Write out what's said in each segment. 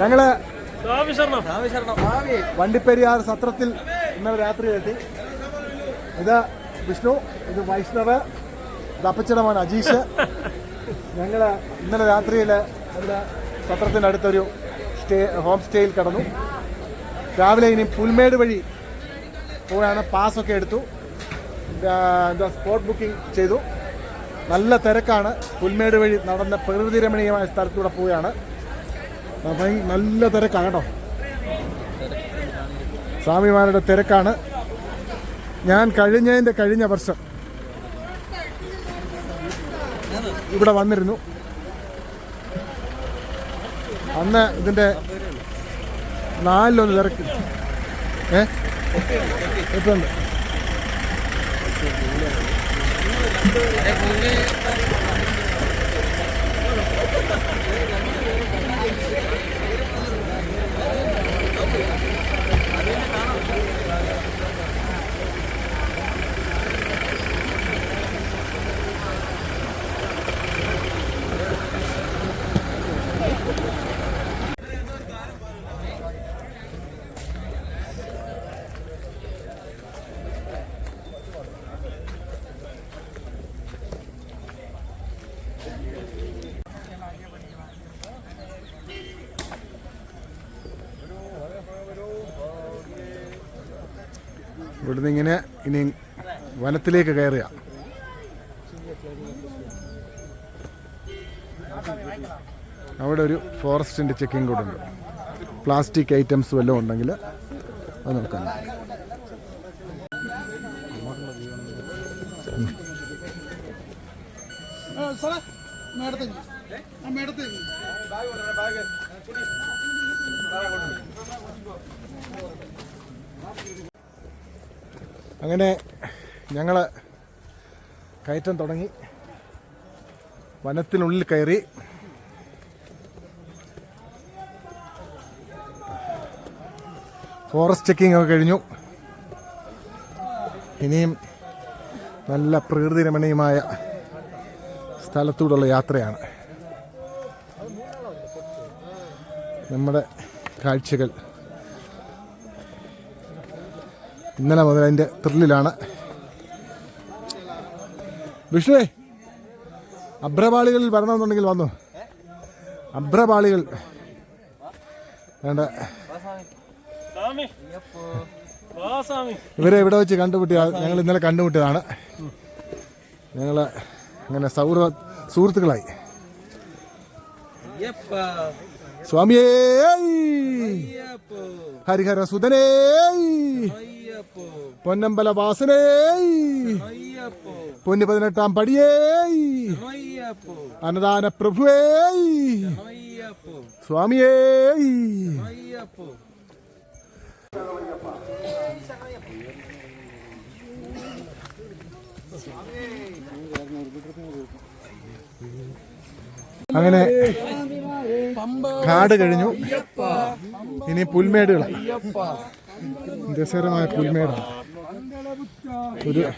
ഞങ്ങൾ വണ്ടിപ്പെരിയാർ സത്രത്തിൽ ഇന്നലെ രാത്രി എത്തി. ഇത് വിഷ്ണു ഇത് വൈഷ്ണവ് ഇത് അപ്പച്ചയുടെ മോൻ അജീഷ്. ഞങ്ങൾ ഇന്നലെ രാത്രിയിൽ ഇവിടെ സത്രത്തിന്റെ അടുത്തൊരു സ്റ്റേ ഹോം സ്റ്റേയിൽ കിടന്നു. രാവിലെ ഇനി പുൽമേട് വഴി പോയാണ് പാസ്സൊക്കെ എടുത്തു. എന്താ സ്പോട്ട് ബുക്കിംഗ് ചെയ്തു. നല്ല തിരക്കാണ്. പുൽമേട് വഴി നടന്ന പ്രകൃതി രമണീയമായ സ്ഥലത്തൂടെ പോവുകയാണ്. നല്ല തിരക്കാണ് കേട്ടോ. സ്വാമിമാരുടെ തിരക്കാണ്. ഞാൻ കഴിഞ്ഞതിന്റെ കഴിഞ്ഞ വർഷം ഇവിടെ വന്നിരുന്നു. അന്ന് ഇതിന്റെ നാലിലൊന്ന് തിരക്ക്. ഏ? ഇപ്പം ഇവിടുന്ന് ഇങ്ങനെ ഇനി വനത്തിലേക്ക് കയറുക. അവിടെ ഒരു ഫോറസ്റ്റിന്റെ ചെക്കിംഗ് കൂടെ ഉണ്ട്. പ്ലാസ്റ്റിക് ഐറ്റംസ് വല്ലതും ഉണ്ടെങ്കിൽ അത് നോക്കാം ബാഗ് അങ്ങനെ ഞങ്ങൾ കയറ്റം തുടങ്ങി. വനത്തിനുള്ളിൽ കയറി. ഫോറസ്റ്റ് ചെക്കിംഗ് ഒക്കെ കഴിഞ്ഞു. ഇനിയും നല്ല പ്രകൃതി രമണീയമായ സ്ഥലത്തൂടെയുള്ള യാത്രയാണ്. നമ്മുടെ കാഴ്ചകൾ. ഇന്നലെ മുതൽ അതിന്റെ ത്രില്ലിലാണ്. വിഷ്ണുവേ അഭ്രപാളികളിൽ വരണമെന്നുണ്ടെങ്കിൽ വന്നു. അഭ്രപാളികൾ വേണ്ട. ഇവരെ ഇവിടെ വെച്ച് കണ്ടുമുട്ടിയ ഞങ്ങൾ ഇന്നലെ കണ്ടുമുട്ടിയതാണ്. ഞങ്ങൾ അങ്ങനെ സൗഹൃദ സുഹൃത്തുക്കളായി. സ്വാമിയേ ഹരിഹര സുതനേ പൊന്നമ്പല വാസനേ പൊന്നു പതിനെട്ടാം പടിയേ അന്നദാന പ്രഭുവേ. സ്വാമിയേ. അങ്ങനെ കാട് കഴിഞ്ഞു. ഇനി പുൽമേടുകളാണ്. രസകരമായ പുൽമേടാണ്. ഒരു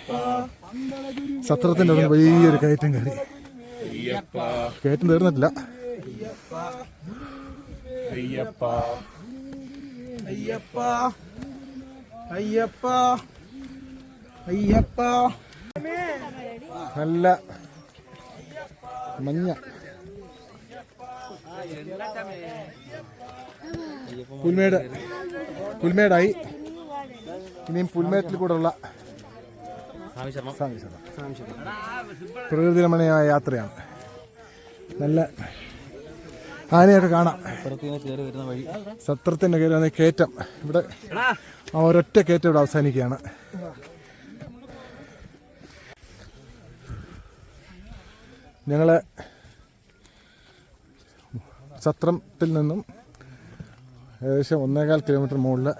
സത്രത്തിന്റെ അവിടെ വലിയൊരു കയറ്റം കയറി. കയറ്റം തീർന്നിട്ടില്ല. അയ്യപ്പ. അയ്യപ്പ. അയ്യപ്പ. നല്ല മഞ്ഞ. പുൽമേട്. പുൽമേടായി. ഇനിയും പുൽമേട്ടിൽ കൂടെയുള്ള സ്വാമി. പ്രകൃതി രമണീയമായ യാത്രയാണ്. നല്ല ആനയൊക്കെ കാണാം. സത്രത്തിന്റെ കയറി വന്ന കയറ്റം. ഇവിടെ ആ ഒരൊറ്റ കയറ്റം ഇവിടെ അവസാനിക്കുകയാണ്. ഞങ്ങൾ സത്രത്തിൽ നിന്നും ഏകദേശം ഒന്നേകാൽ കിലോമീറ്റർ മുകളിൽ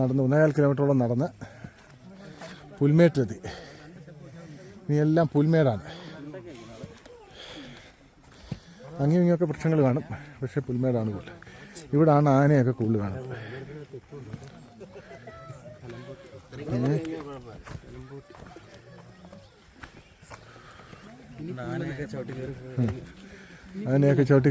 നടന്ന് ഒന്നേകാൽ കിലോമീറ്ററോളം നടന്ന് പുൽമേട്ടിലെത്തി ഇനി എല്ലാം പുൽമേടാണ്. അങ്ങനെ ഇങ്ങനെയൊക്കെ വൃക്ഷങ്ങൾ കാണും. പക്ഷേ പുൽമേടാണ് കൂടുതൽ. ഇവിടാണ് ആനയൊക്കെ കൂടുതൽ കാണുന്നത്? ആനയൊക്കെ ചവിട്ടി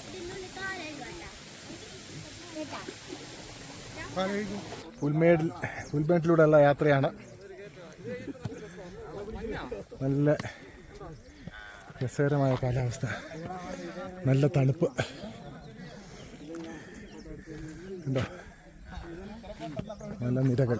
പുൽമേടിൽ പുൽമേട്ടിലൂടെയുള്ള യാത്രയാണ്. നല്ല രസകരമായ കാലാവസ്ഥ. നല്ല തണുപ്പ്. ഉണ്ടോ നല്ല നിരകൾ.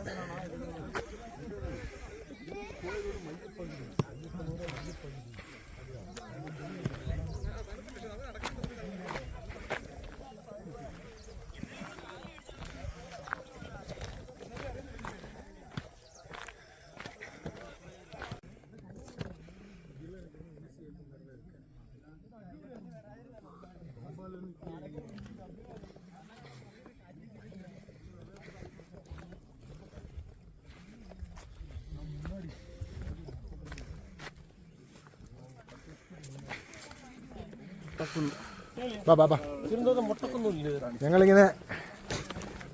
ഞങ്ങളിങ്ങനെ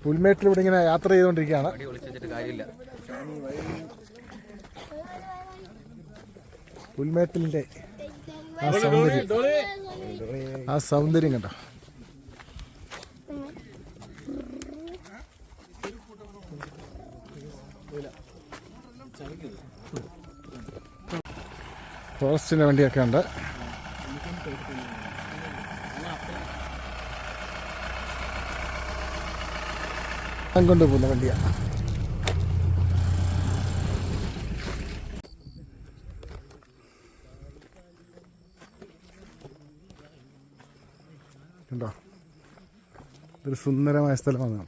പുൽമേട്ടിലൂടെ ഇങ്ങനെ യാത്ര ചെയ്തുകൊണ്ടിരിക്കുകയാണ്. പുൽമേട്ടിലിന്റെ ആ സൗന്ദര്യം. ആ സൗന്ദര്യം കണ്ടോ? ഫോറസ്റ്റിന്റെ വണ്ടിയൊക്കെ ഉണ്ട്. കൊണ്ടുപോകുന്ന വണ്ടിയാണ് കണ്ടോ? സുന്ദരമായ സ്ഥലമാണ്.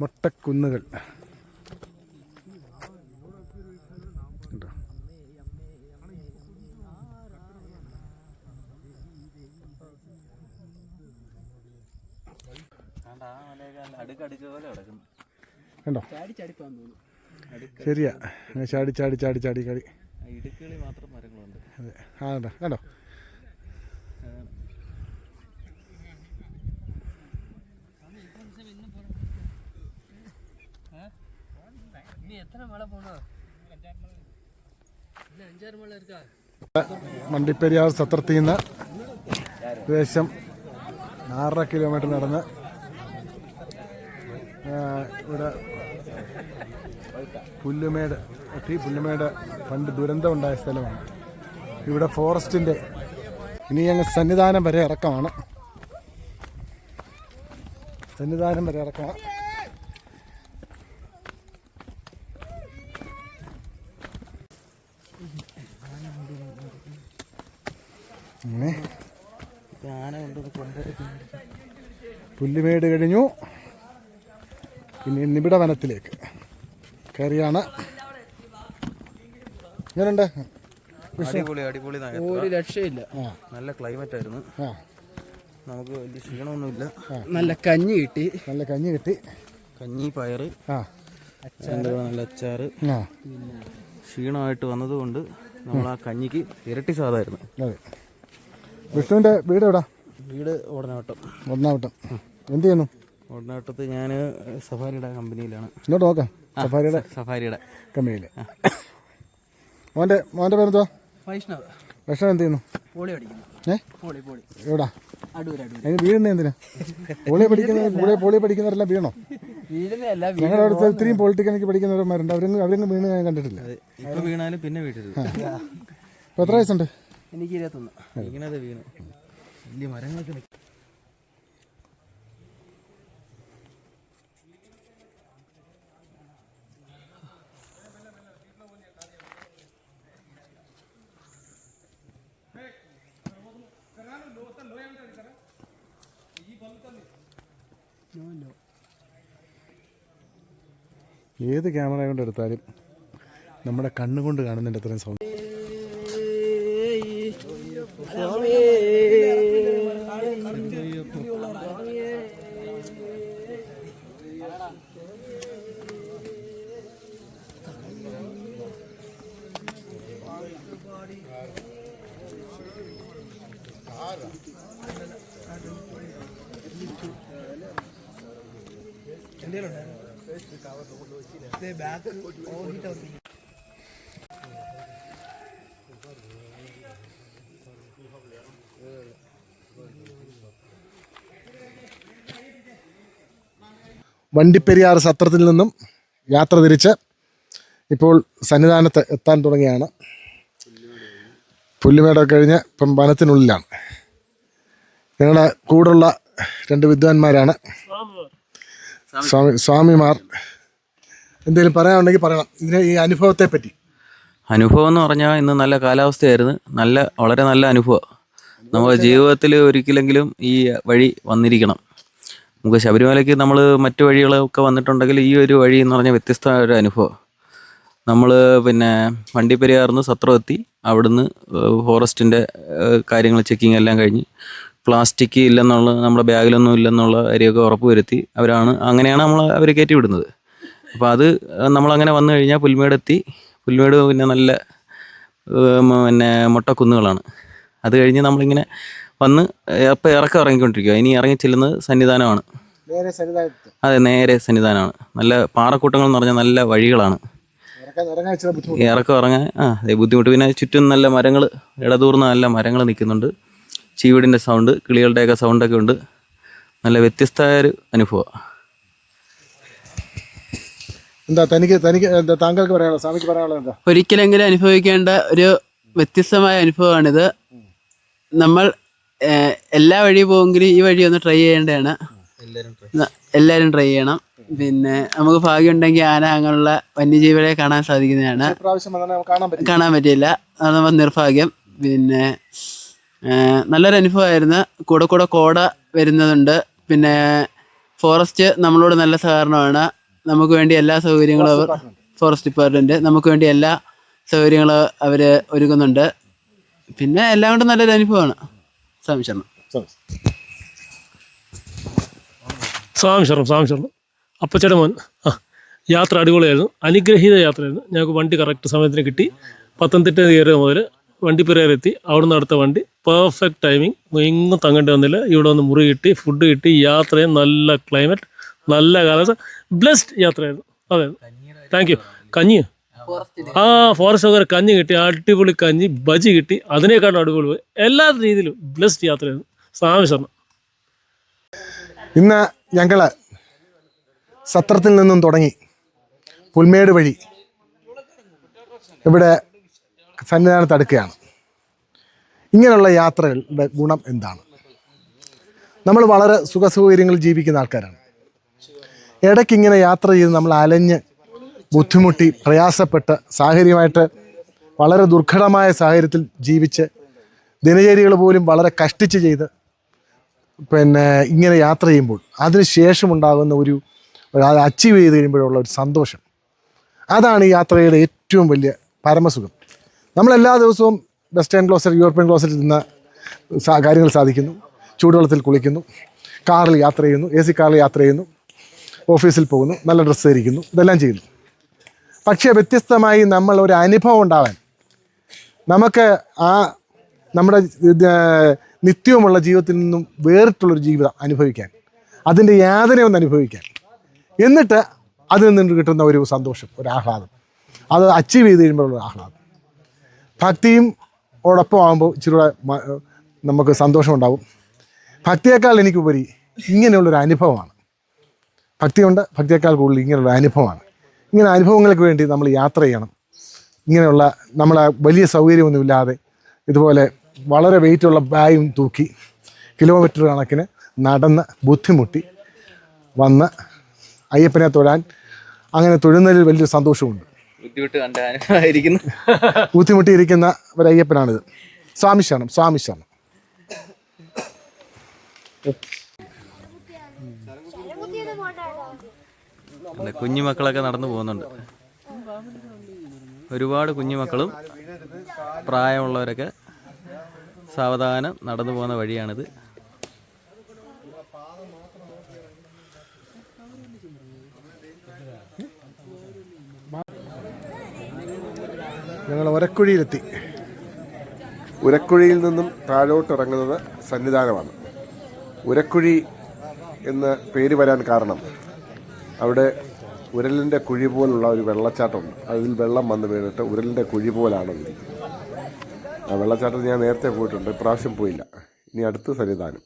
മൊട്ടക്കുന്നുകൾ ഉണ്ടോ അടുക്കടുക്ക് പോലെ കിടക്കുന്നു കണ്ടോ? ശരിയാ. ചാടി ചാടി ചാടി ചാടി കളി അതെ. ആ കണ്ടോ? കണ്ടോ? വണ്ടിപ്പെരിയാർ സത്രത്തിൽ നിന്ന് ഏകദേശം ആറര കിലോമീറ്റർ നടന്ന് ഇവിടെ പുല്ലുമേട് ഈ പുല്ലുമേട് പണ്ട് ദുരന്തം ഉണ്ടായ സ്ഥലമാണ്. ഇവിടെ ഫോറസ്റ്റിന്റെ ഇനി ഞങ്ങൾ സന്നിധാനം വരെ ഇറക്കമാണ്. സന്നിധാനം വരെ അങ്ങനെ കൊണ്ട് പുല്ലുമേട് കഴിഞ്ഞു. പിന്നെ നിബിഡ വനത്തിലേക്ക് കയറിയാണ് എങ്ങനെയുണ്ട് അടിപൊളി അടിപൊളി. ഒരു രക്ഷയില്ല. നല്ല ക്ലൈമറ്റ് ആയിരുന്നു നമുക്ക് വലിയ ക്ഷീണമൊന്നുമില്ല. നല്ല കഞ്ഞി കിട്ടി. നല്ല കഞ്ഞി കിട്ടി. കഞ്ഞി പയറ്. നല്ല അച്ചാറ്. ക്ഷീണമായിട്ട് വന്നതുകൊണ്ട് നമ്മൾ ആ കഞ്ഞിക്ക് ഇരട്ടി സാധായിരുന്നു അതെ. വിഷ്ണുവിന്റെ വീട് എവിടാ? വീട് ഓടനാട്ടം ഒന്നാവട്ടം എന്ത് ചെയ്യുന്നു? ഓടനാട്ടത്ത് ഞാൻ സഫാരിയുടെ കമ്പനിയിലാണ്. ഇങ്ങോട്ട് നോക്കാം. സഫാരിയുടെ സഫാരിയുടെ. കമ്പനിയിൽ മോന്റെ മോന്റെ പേരെന്തുവാ? വൈഷ്ണവ്. വൈഷ്ണവ് എന്ത് ചെയ്യുന്നു? പോളി ഏ? Poly poly. എവിടാ? അടൂർ അടൂർ അതിന് വീഴുന്ന എന്തിനാ? പോളി പഠിക്കുന്ന പോളി പോളി പഠിക്കുന്നവരെല്ലാം വീണോ? വീടിനെയല്ല ഞങ്ങളുടെ അടുത്ത് ഇത്രയും പൊളിറ്റിക്കലിക്ക് വീണ് ഞാൻ കണ്ടിട്ടില്ല. ഇപ്പൊ വീണാലും പിന്നെ എത്ര വയസ്സുണ്ട്? എനിക്ക് ഇരുപത്തൊന്ന്. വീണത് വീണ്. വലിയ മരങ്ങളൊക്കെ ഏത് ക്യാമറ കൊണ്ട് എടുത്താലും നമ്മുടെ കണ്ണുകൊണ്ട് കാണുന്നതിന്റെ അത്രയും സൗണ്ട് വണ്ടിപ്പെരിയാർ സത്രത്തിൽ നിന്നും യാത്ര തിരിച്ച് ഇപ്പോൾ സന്നിധാനത്ത് എത്താൻ തുടങ്ങിയാണ് പുല്ലുമേടൊക്കെ കഴിഞ്ഞ് ഇപ്പം വനത്തിനുള്ളിലാണ്. ഞങ്ങളുടെ കൂടുള്ള രണ്ട് വിദ്വാൻമാരാണ്. സ്വാമി. സ്വാമിമാർ എന്തെങ്കിലും പറയാനുണ്ടെങ്കിൽ പറയണം. ഇതിനെ ഈ അനുഭവത്തെ പറ്റി അനുഭവം എന്ന് പറഞ്ഞാൽ ഇന്ന് നല്ല കാലാവസ്ഥയായിരുന്നു. നല്ല വളരെ നല്ല അനുഭവം. നമ്മുടെ ജീവിതത്തിൽ ഒരിക്കലെങ്കിലും ഈ വഴി വന്നിരിക്കണം. നമുക്ക് ശബരിമലയ്ക്ക് നമ്മൾ മറ്റു വഴികളൊക്കെ വന്നിട്ടുണ്ടെങ്കിൽ ഈ ഒരു വഴി എന്ന് പറഞ്ഞാൽ വ്യത്യസ്തമായ ഒരു അനുഭവം. നമ്മൾ പിന്നെ വണ്ടിപ്പെരിയാർന്ന് സത്രം എത്തി അവിടുന്ന് ഫോറസ്റ്റിന്റെ കാര്യങ്ങൾ ചെക്കിങ് എല്ലാം കഴിഞ്ഞ് പ്ലാസ്റ്റിക് ഇല്ലെന്നുള്ള നമ്മുടെ ബാഗിലൊന്നും ഇല്ലെന്നുള്ള കാര്യമൊക്കെ ഉറപ്പ് വരുത്തി അവരാണ് അങ്ങനെയാണ് നമ്മൾ അവർ കയറ്റി വിടുന്നത്. അപ്പോൾ അത് നമ്മളങ്ങനെ വന്നു കഴിഞ്ഞാൽ പുൽമേടെത്തി പുൽമേട് പിന്നെ നല്ല പിന്നെ മുട്ടക്കുന്നുകളാണ്. അത് കഴിഞ്ഞ് നമ്മളിങ്ങനെ വന്ന് അപ്പം ഇറക്കം ഇറങ്ങിക്കൊണ്ടിരിക്കുക ഇനി ഇറങ്ങി ചെല്ലുന്നത് സന്നിധാനമാണ്. അതെ നേരെ സന്നിധാനമാണ്. നല്ല പാറക്കൂട്ടങ്ങൾ എന്ന് പറഞ്ഞാൽ നല്ല വഴികളാണ്. ഇറക്കം ഇറങ്ങാൻ ആ അതെ ബുദ്ധിമുട്ട്. പിന്നെ ചുറ്റും നല്ല മരങ്ങൾ ഇടതൂർന്ന നല്ല മരങ്ങൾ നിൽക്കുന്നുണ്ട്. ചീവിടിന്റെ സൗണ്ട് കിളികളുടെയൊക്കെ സൗണ്ടൊക്കെ ഉണ്ട്. നല്ല വ്യത്യസ്തമായ ഒരു അനുഭവമാണ് എന്താ തനിക്ക് തനിക്ക് എന്താ താങ്കൾക്ക് പറയാനുള്ളത് സ്വാമിക്ക് പറയാനുള്ളത് എന്താ? ഒരിക്കലെങ്കിലും അനുഭവിക്കേണ്ട ഒരു വ്യത്യസ്തമായ അനുഭവമാണിത്. നമ്മൾ എല്ലാ വഴി പോകുമെങ്കിലും ഈ വഴി ഒന്ന് ട്രൈ ചെയ്യേണ്ടതാണ്. എല്ലാവരും ട്രൈ ചെയ്യണം. പിന്നെ നമുക്ക് ഭാഗ്യം ഉണ്ടെങ്കിൽ ആന അങ്ങനെയുള്ള വന്യജീവികളെ കാണാൻ സാധിക്കുന്നതാണ്. കാണാൻ പറ്റില്ല. അത് നമ്മൾ നിർഭാഗ്യം. പിന്നെ നല്ലൊരു അനുഭവമായിരുന്നു. കൂടെ കൂടെ കോട വരുന്നതുണ്ട്. പിന്നെ ഫോറസ്റ്റ് നമ്മളോട് നല്ല സഹകരണമാണ്. നമുക്ക് വേണ്ടി എല്ലാ സൗകര്യങ്ങളും അവർ ഫോറസ്റ്റ് ഡിപ്പാർട്ട്മെന്റ് നമുക്ക് വേണ്ടി എല്ലാ സൗകര്യങ്ങളും അവർ ഒരുക്കുന്നുണ്ട്. പിന്നെ എല്ലാം കൊണ്ടും നല്ലൊരു അനുഭവമാണ്. സ്വാമി ശർമ്മ സ്വാമി ശർമ്മ അപ്പച്ചയുടെ മോൻ. ആ യാത്ര അടിപൊളിയായിരുന്നു. അനുഗ്രഹീത യാത്രയായിരുന്നു. ഞങ്ങൾക്ക് വണ്ടി കറക്റ്റ് സമയത്തിന് കിട്ടി. പത്തനംതിട്ട കയറിയത് മുതൽ വണ്ടിപ്പെരിയാർ എത്തി അവിടുന്ന് അടുത്ത വണ്ടി. പെർഫെക്റ്റ് ടൈമിങ് എങ്ങും തങ്ങേണ്ടി വന്നില്ല. ഇവിടെ വന്ന് മുറി കിട്ടി ഫുഡ് കിട്ടി. യാത്രയും നല്ല ക്ലൈമറ്റ് നല്ല കാലാവസ്ഥ. ബ്ലെസ്ഡ് യാത്രയായിരുന്നു. അതെ. താങ്ക് യു കഞ്ഞി? ആ ഫോറസ്റ്റ് വകുപ്പ് കഞ്ഞി കിട്ടി. അടിപൊളി കഞ്ഞി ബജി കിട്ടി. അതിനേക്കാളും അടിപൊളി എല്ലാ രീതിയിലും ബ്ലെസ്ഡ് യാത്രയായിരുന്നു. സ്വാമി ശർമ്മ ഇന്ന് ഞങ്ങൾ സത്രത്തിൽ നിന്നും തുടങ്ങി. പുൽമേട് വഴി. ഇവിടെ സന്നിധാനത്ത് അടുക്കുകയാണ്. ഇങ്ങനെയുള്ള യാത്രകളുടെ ഗുണം എന്താണ്? നമ്മൾ വളരെ സുഖസൗകര്യങ്ങളിൽ ജീവിക്കുന്ന ആൾക്കാരാണ്. ഇടയ്ക്ക് ഇങ്ങനെ യാത്ര ചെയ്ത് നമ്മൾ അലഞ്ഞ് ബുദ്ധിമുട്ടി പ്രയാസപ്പെട്ട് സാഹചര്യമായിട്ട് വളരെ ദുർഘടമായ സാഹചര്യത്തിൽ ജീവിച്ച് ദിനചര്യകൾ പോലും വളരെ കഷ്ടിച്ച് ചെയ്ത് പിന്നെ ഇങ്ങനെ യാത്ര ചെയ്യുമ്പോൾ അതിന് ശേഷമുണ്ടാകുന്ന ഒരു അച്ചീവ് ചെയ്ത് കഴിയുമ്പോഴുള്ള ഒരു സന്തോഷം. അതാണ് ഈ യാത്രയുടെ ഏറ്റവും വലിയ പരമസുഖം. നമ്മളെല്ലാ ദിവസവും വെസ്റ്റേൺ ക്ലോസറ്റ് യൂറോപ്യൻ ക്ലോസറ്റിൽ നിന്ന് കാര്യങ്ങൾ സാധിക്കുന്നു. ചൂടുവെള്ളത്തിൽ കുളിക്കുന്നു. കാറിൽ യാത്ര ചെയ്യുന്നു. എ സി കാറിൽ യാത്ര ചെയ്യുന്നു. ഓഫീസിൽ പോകുന്നു. നല്ല ഡ്രസ്സ് ധരിക്കുന്നു. ഇതെല്ലാം ചെയ്യുന്നു. പക്ഷേ വ്യത്യസ്തമായി നമ്മൾ ഒരു അനുഭവം ഉണ്ടാവാൻ നമുക്ക് ആ നമ്മുടെ നിത്യവുമുള്ള ജീവിതത്തിൽ നിന്നും വേറിട്ടുള്ളൊരു ജീവിതം അനുഭവിക്കാൻ അതിന്റെ യാതന ഒന്ന് അനുഭവിക്കാൻ എന്നിട്ട് അതിൽ നിന്ന് കിട്ടുന്ന ഒരു സന്തോഷം ഒരു ആഹ്ലാദം. അത് അച്ചീവ് ചെയ്ത് കഴിയുമ്പോഴുള്ള ആഹ്ലാദം. ഭക്തിയും ഓടൊപ്പം ആകുമ്പോൾ ഇച്ചിരി കൂടെ നമുക്ക് സന്തോഷമുണ്ടാവും. ഭക്തിയേക്കാൾ എനിക്കുപരി ഇങ്ങനെയുള്ളൊരു അനുഭവമാണ്. ഭക്തിയുണ്ട് ഭക്തിയേക്കാൾ കൂടുതൽ ഇങ്ങനെയുള്ള അനുഭവമാണ്. ഇങ്ങനെ അനുഭവങ്ങൾക്ക് വേണ്ടി നമ്മൾ യാത്ര ചെയ്യണം. ഇങ്ങനെയുള്ള നമ്മളെ വലിയ സൗകര്യമൊന്നുമില്ലാതെ ഇതുപോലെ വളരെ വെയിറ്റുള്ള ബാഗും തൂക്കി കിലോമീറ്റർ കണക്കിന് നടന്ന് ബുദ്ധിമുട്ടി വന്ന് അയ്യപ്പനെ തൊഴാൻ അങ്ങനെ തൊഴുന്നതിൽ വലിയൊരു സന്തോഷമുണ്ട്. ബുദ്ധിമുട്ട് കണ്ടായിരിക്കുന്നു. ബുദ്ധിമുട്ടിയിരിക്കുന്ന ഒരു അയ്യപ്പനാണിത് സ്വാമി ശരണം സ്വാമി ശരണം. കുഞ്ഞു മക്കളൊക്കെ നടന്നു പോകുന്നുണ്ട്. ഒരുപാട് കുഞ്ഞുമക്കളും പ്രായമുള്ളവരൊക്കെ സാവധാനം നടന്നു പോകുന്ന വഴിയാണിത്. ഞങ്ങൾ ഒരക്കുഴിയിലെത്തി. ഉരക്കുഴിയിൽ നിന്നും താഴോട്ട് ഇറങ്ങുന്നത് സന്നിധാനമാണ്. ഉരക്കുഴി എന്ന് പേര് വരാൻ കാരണം അവിടെ ഉരലിന്റെ കുഴി പോലുള്ള ഒരു വെള്ളച്ചാട്ടമുണ്ട്. അതിൽ വെള്ളം വന്ന് വീണിട്ട് ഉരലിന്റെ കുഴി പോലാണ് ആ വെള്ളച്ചാട്ടത്തിൽ ഞാൻ നേരത്തെ പോയിട്ടുണ്ട് ഇപ്രാവശ്യം പോയില്ല. ഇനി അടുത്ത് സന്നിധാനം.